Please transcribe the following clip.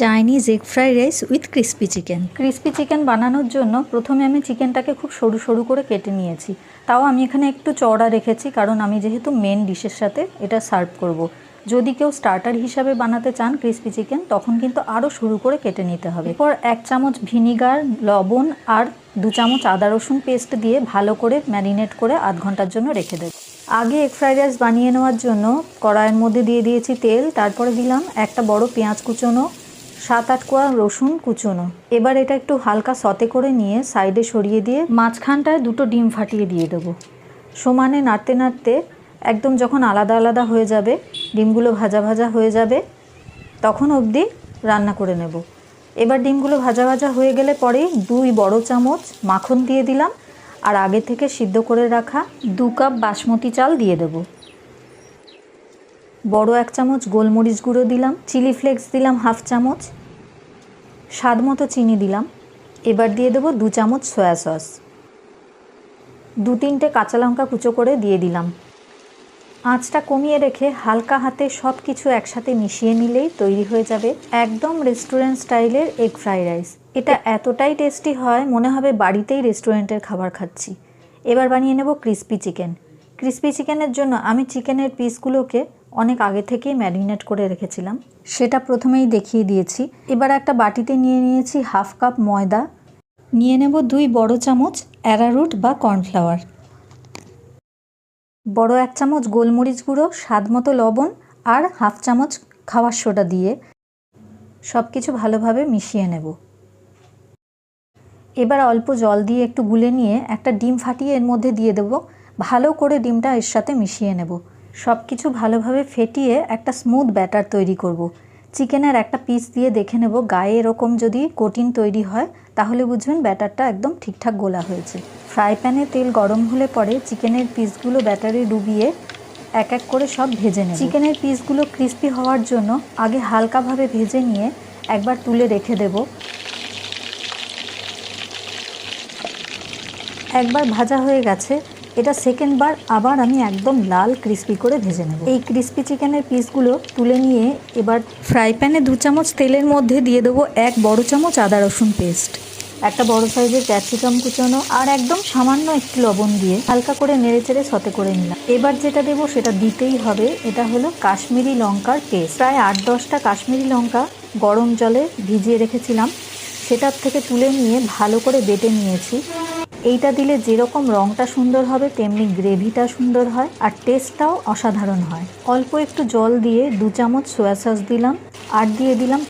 Chinese egg fried rice with crispy chicken crispy chicken বানানোর জন্য প্রথমে আমি চিকেনটাকে খুব সরু সরু করে কেটে নিয়েছি। তাও আমি এখানে একটু চওড়া রেখেছি কারণ আমি যেহেতু মেন ডিশের সাথে এটা সার্ভ করব। যদি কেউ স্টার্টার হিসাবে বানাতে চান ক্রিস্পি চিকেন তখন কিন্তু আরও সরু করে কেটে নিতে হবে। এরপর এক চামচ ভিনিগার লবণ আর দু চামচ আদা রসুন পেস্ট দিয়ে ভালো করে ম্যারিনেট করে আধ ঘণ্টার জন্য রেখে দেবো। আগে এগ ফ্রাইড রাইস বানিয়ে নেওয়ার জন্য কড়াইয়ের মধ্যে দিয়ে দিয়েছি তেল, তারপরে দিলাম একটা বড় পেঁয়াজ কুচোনো সাত আট কোয়া রসুন কুচোনো। এবার এটা একটু হালকা সতে করে নিয়ে সাইডে সরিয়ে দিয়ে মাঝখানটায় দুটো ডিম ফাটিয়ে দিয়ে দেবো। সমানে নাড়তে নাড়তে একদম যখন আলাদা আলাদা হয়ে যাবে, ডিমগুলো ভাজা ভাজা হয়ে যাবে, তখন অবধি রান্না করে নেব। এবার ডিমগুলো ভাজা ভাজা হয়ে গেলে পরেই দুই বড় চামচ মাখন দিয়ে দিলাম আর আগে থেকে সিদ্ধ করে রাখা দু কাপ বাসমতি চাল দিয়ে দেবো। বড় এক চামচ গোলমরিচ গুঁড়ো দিলাম, চিলি ফ্লেক্স দিলাম হাফ চামচ স্বাদ মতো চিনি দিলাম। এবার দিয়ে দেবো দু চামচ সয়া সস। দু তিনটে কাঁচা লঙ্কা কুচো করে দিয়ে দিলাম। আঁচটা কমিয়ে রেখে হালকা হাতে সব কিছু একসাথে মিশিয়ে নিলেই তৈরি হয়ে যাবে একদম রেস্টুরেন্ট স্টাইলের এগ ফ্রাইড রাইস। এটা এতটাই টেস্টি হয়, মনে হবে বাড়িতেই রেস্টুরেন্টের খাবার খাচ্ছি। এবার বানিয়ে নেব ক্রিস্পি চিকেন। ক্রিস্পি চিকেনের জন্য আমি চিকেনের পিসগুলোকে অনেক আগে থেকেই ম্যারিনেট করে রেখেছিলাম। সেটা প্রথমেই দেখিয়ে দিয়েছি। এবার একটা বাটিতে নিয়ে নিয়েছি হাফ কাপ ময়দা। নিয়ে নেব দুই বড় চামচ অ্যারারুট বা কর্নফ্লাওয়ার। বড় এক চামচ গোলমরিচ গুঁড়ো, স্বাদ মতো লবণ আর হাফ চামচ খাওয়ার সোডা দিয়ে সব কিছু ভালোভাবে মিশিয়ে নেব। এবার অল্প জল দিয়ে একটু গুলে নিয়ে একটা ডিম ফাটিয়ে এর মধ্যে দিয়ে দেব। ভালো করে ডিমটা এর সাথে মিশিয়ে নেব। সব কিছু ভালোভাবে ফেটিয়ে একটা স্মুথ ব্যাটার তৈরি করব। চিকেনের একটা পিস দিয়ে দেখে নেব গায়ে এরকম যদি কোটিন তৈরি হয়, তাহলে বুঝবেন ব্যাটারটা একদম ঠিকঠাক গোলা হয়েছে। ফ্রাই প্যানে তেল গরম হলে পরে চিকেনের পিসগুলো ব্যাটারে ডুবিয়ে এক এক করে সব ভেজে নেব। চিকেনের পিসগুলো ক্রিস্পি হওয়ার জন্য আগে হালকাভাবে ভেজে নিয়ে একবার তুলে রেখে দেব। একবার ভাজা হয়ে গেছে এটা সেকেন্ড বার আবার আমি একদম লাল ক্রিস্পি করে ভেজে নেব। এই ক্রিস্পি চিকেনের পিসগুলো তুলে নিয়ে এবার ফ্রাই প্যানে দু চামচ তেলের মধ্যে দিয়ে দেবো এক বড় চামচ আদা রসুন পেস্ট একটা বড় সাইজের ক্যাপসিকাম কুচানো আর একদম সামান্য একটু লবণ দিয়ে হালকা করে নেড়ে চেড়ে সতে করে নিলাম। এবার যেটা দেবো সেটা দিতেই হবে, এটা হলো কাশ্মীরি লঙ্কার পেস্ট প্রায় আট দশটা কাশ্মীরি লঙ্কা গরম জলে ভিজিয়ে রেখেছিলাম। সেটার থেকে তুলে নিয়ে ভালো করে বেটে নিয়েছি। এইটা দিলে যেরকম রঙটা সুন্দর হবে, তেমনি গ্রেভিটা সুন্দর হয় আর টেস্টটাও অসাধারণ হয়। অল্প একটু জল দিয়ে দু চামচ সয়া সস দিলাম আর দিয়ে দিলাম